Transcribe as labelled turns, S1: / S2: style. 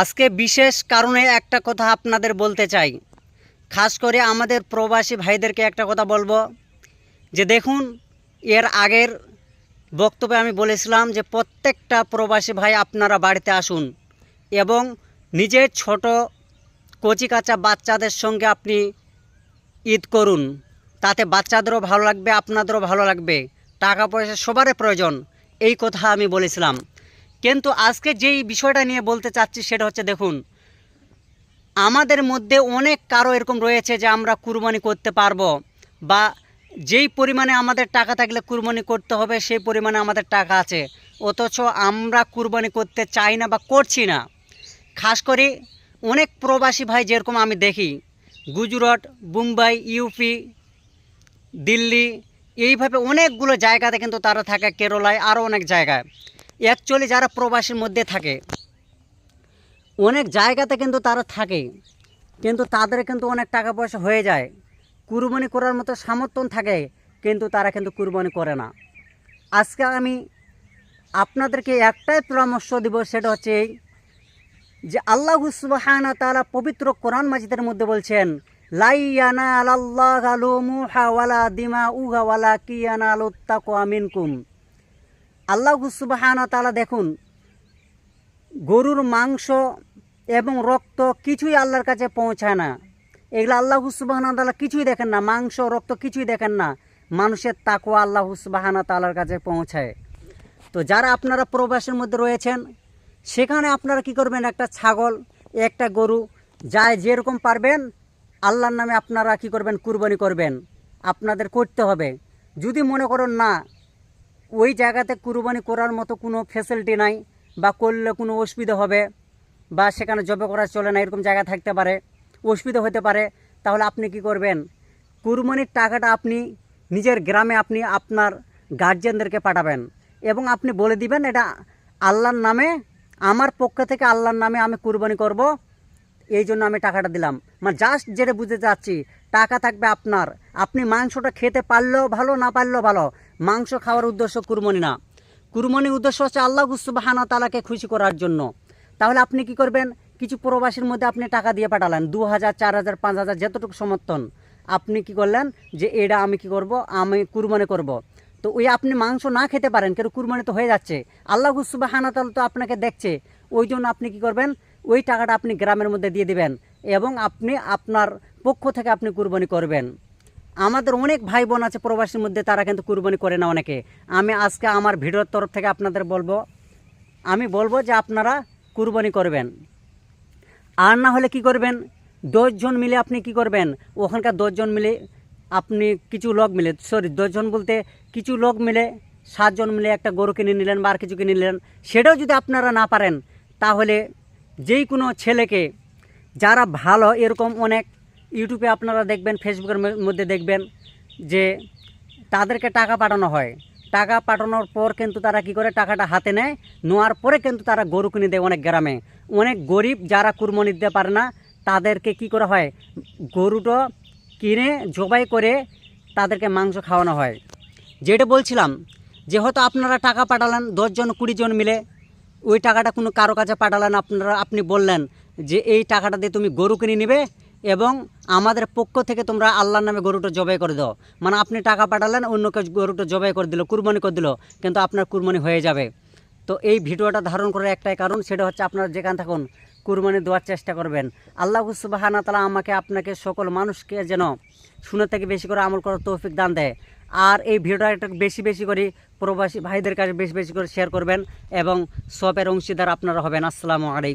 S1: আজকে বিশেষ কারণে একটা কথা আপনাদের বলতে চাই। খাস করে আমাদের প্রবাসী ভাইদেরকে একটা কথা বলব। যে দেখুন, এর আগের বক্তব্যে আমি বলেছিলাম যে প্রত্যেকটা প্রবাসী ভাই আপনারা বাড়িতে আসুন এবং নিজের ছোট কচি কাঁচা বাচ্চাদের সঙ্গে আপনি ঈদ করুন। তাতে বাচ্চাদেরও ভালো লাগবে, আপনাদেরও ভালো লাগবে। টাকা পয়সা সবারই প্রয়োজন, এই কথা আমি বলেছিলাম। কিন্তু আজকে যেই বিষয়টা নিয়ে বলতে চাচ্ছি সেটা হচ্ছে দেখুন, আমাদের মধ্যে অনেক কারও এরকম রয়েছে যে আমরা কুরবানি করতে পারব বা যেই পরিমাণে আমাদের টাকা থাকলে কুরবানি করতে হবে সেই পরিমাণে আমাদের টাকা আছে। অথচ আমরা কুরবানি করতে চাই না বা করছি না। খাস করে অনেক প্রবাসী ভাই যেরকম আমি দেখি, গুজরাট, মুম্বাই, ইউপি, দিল্লি, এইভাবে অনেকগুলো জায়গাতে কিন্তু তারা থাকে, কেরলায় আরও অনেক জায়গায়। অ্যাকচুয়ালি যারা প্রবাসীর মধ্যে থাকে, অনেক জায়গাতে কিন্তু তারা থাকে, কিন্তু তাদের কিন্তু অনেক টাকা পয়সা হয়ে যায়। কুরবানি করার মতো সামর্থ্য থাকে, কিন্তু তারা কিন্তু কুরবানি করে না। আজকে আমি আপনাদেরকে একটাই পরামর্শ দিব, সেটা হচ্ছে যে আল্লাহ সুবহানা তাআলা পবিত্র কোরআন মাজিদের মধ্যে বলছেন লাইয়ানা আল্লাহ আলুমুহা ওয়ালা দিমা উহা ওয়ালা কিয়ানা আলুত্তাকোয়া মিনকুম। আল্লাহ সুবহানা তাআলা দেখুন, গরুর মাংস এবং রক্ত কিছুই আল্লাহর কাছে পৌঁছায় না। এগুলো আল্লাহ সুবাহানা তালা কিছুই দেখেন না, মাংস, রক্ত কিছুই দেখেন না। মানুষের তাকুয়া আল্লাহ সুবাহানা তালার কাছে পৌঁছায়। তো যারা আপনারা প্রবাসের মধ্যে রয়েছেন, সেখানে আপনারা কি করবেন? একটা ছাগল, একটা গরু যায় যেরকম পারবেন, আল্লাহর নামে আপনারা কি করবেন? কুরবানি করবেন। আপনাদের করতে হবে। যদি মনে করেন না ওই জায়গাতে কুরবানি করার মতো কোনো ফ্যাসিলিটি নাই বা করলে কোনো অসুবিধা হবে বা সেখানে জবে করা চলে না, এরকম জায়গা থাকতে পারে, অসুবিধা হতে পারে, তাহলে আপনি কি করবেন? কুরবানির টাকাটা আপনি নিজের গ্রামে আপনি আপনার গার্জেনদেরকে পাঠাবেন এবং আপনি বলে দিবেন, এটা আল্লাহর নামে, আমার পক্ষ থেকে আল্লাহর নামে আমি কুরবানি করব এই জন্য আমি টাকাটা দিলাম। মানে জাস্ট যেটা বুঝতে চাচ্ছি, টাকা থাকবে আপনার। আপনি মাংসটা খেতে পারলেও ভালো, না পারলেও ভালো। মাংস খাওয়ার উদ্দেশ্য কুরবানি না। কুরবানির উদ্দেশ্য হচ্ছে আল্লাহ গুসুবাহানা তালাকে খুশি করার জন্য। তাহলে আপনি কি করবেন? কিছু প্রবাসীর মধ্যে আপনি টাকা দিয়ে পাঠালেন দু হাজার চার হাজার পাঁচ হাজার যতটুকু সমর্থন। আপনি কি করলেন? যে এটা আমি কি করব? আমি কুরবানি করব। তো ওই আপনি মাংস না খেতে পারেন, কেন কুরবানি তো হয়ে যাচ্ছে। আল্লাহ গুসুবাহানা তাল তো আপনাকে দেখছে। ওই জন্য আপনি কি করবেন? ওই টাকাটা আপনি গ্রামের মধ্যে দিয়ে দিবেন এবং আপনি আপনার পক্ষ থেকে আপনি কুরবানি করবেন। আমাদের অনেক ভাই বোন আছে প্রবাসীর মধ্যে, তারা কিন্তু কুরবানি করে না অনেকে। আমি আজকে আমার ভিডিওর তরফ থেকে আপনাদের বলব, আমি বলব যে আপনারা কুরবানি করবেন। আর না হলে কি করবেন? দশজন মিলে আপনি কি করবেন? ওখানকার দশজন মিলে আপনি কিছু লোক মিলে সরি দশজন বলতে কিছু লোক মিলে, সাতজন মিলে একটা গরু কিনে নিলেন বা আর কিছু কিনে নিলেন, সেটাও যদি আপনারা না পারেন, তাহলে যেই কোনো ছেলেকে যারা ভালো, এরকম অনেক ইউটিউবে আপনারা দেখবেন, ফেসবুকের মধ্যে দেখবেন যে তাদেরকে টাকা পাঠানো হয়। টাকা পাঠানোর পর কিন্তু তারা কি করে? টাকাটা হাতে নেয়। নেওয়ার পরে কিন্তু তারা গরু কিনে দেয় অনেক গ্রামে। অনেক গরিব যারা কুরবানি দিতে পারে না, তাদেরকে কি করা হয়? গরুটা কিনে, জবাই করে তাদেরকে মাংস খাওয়ানো হয়। যেটা বলছিলাম যে হয়তো আপনারা টাকা পাঠালেন, দশজন, কুড়ি জন মিলে ওই টাকাটা কোনো কারও কাছে পাঠালেন, আপনারা, আপনি বললেন যে এই টাকাটা দিয়ে তুমি গরু কিনে নিবে এবং আমাদের পক্ষ থেকে তোমরা আল্লাহর নামে গরুটা জবাই করে দাও। মানে আপনি টাকা পাঠালেন, অন্য কেউ গরুটা জবাই করে দিল, কুরবানি করে দিল, কিন্তু আপনার কুরবানি হয়ে যাবে। তো এই ভিডিওটা ধারণ করার একটাই কারণ, সেটা হচ্ছে আপনারা যেখানে থাকুন, কুরবানি দেওয়ার চেষ্টা করবেন। আল্লাহ সুবাহানা তালা আমাকে, আপনাকে সকল মানুষকে যেন শুনে থেকে বেশি করে আমল করার তৌফিক দান দেয়। আর এই ভিডিওটা একটু বেশি বেশি করে প্রবাসী ভাইদের কাছে বেশি বেশি করে শেয়ার করবেন এবং সবের অংশীদার আপনারা হবেন। আসসালামু আলাইকুম।